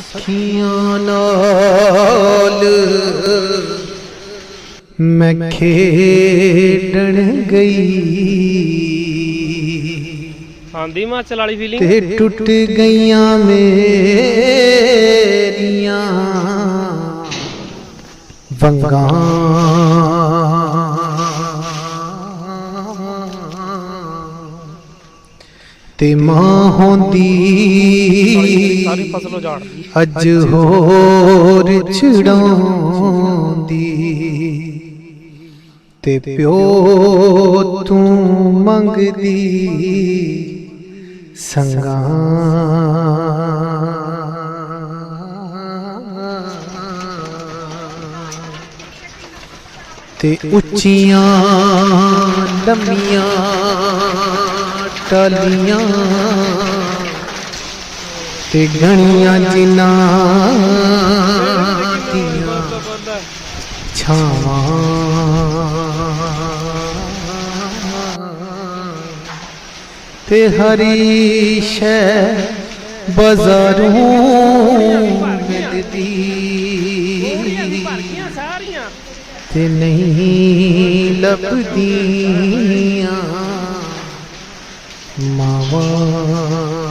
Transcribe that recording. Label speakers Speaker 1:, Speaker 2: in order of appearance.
Speaker 1: ਸਖੀਆਂ ਨਾਲ ਮੈਂ ਖੇਡਣ ਗਈ।
Speaker 2: ਆਂਦੀ ਹਿਮਾਚਲ ਵਾਲੀ ਫੀਲਿੰਗ
Speaker 1: ਤੇ ਟੁੱਟ ਗਈਆਂ ਮੇਰੀਆਂ। ਵੰਗਾਂ ਤੇ ਮਾਂ ਹੁੰਦੀ।
Speaker 2: ਸਾਰੀ ਫਸਲ ਉਜਾੜਦੀ।
Speaker 1: ਅੱਜ ਹੋਰ ਛਡਾਉਂਦੀ। ਤੇ ਪਿਓ ਤੂੰ ਮੰਗਦੀ ਸੰਗਾਂ। ਤੇ ਉੱਚੀਆਂ ਲੰਮੀਆਂ ਟਾਲੀਆਂ ਤੇ ਗਣੀਆਂ ਜਿਨ੍ਹਾਂ ਦੀਆਂ ਛਾਵਾਂ। ਤੇ ਹਰੀ ਸ਼ੈ ਬਾਜ਼ਾਰੋਂ ਮਿਲਦੀ। ਤੇ ਨਹੀਂ ਲੱਭਦੀਆਂ। My.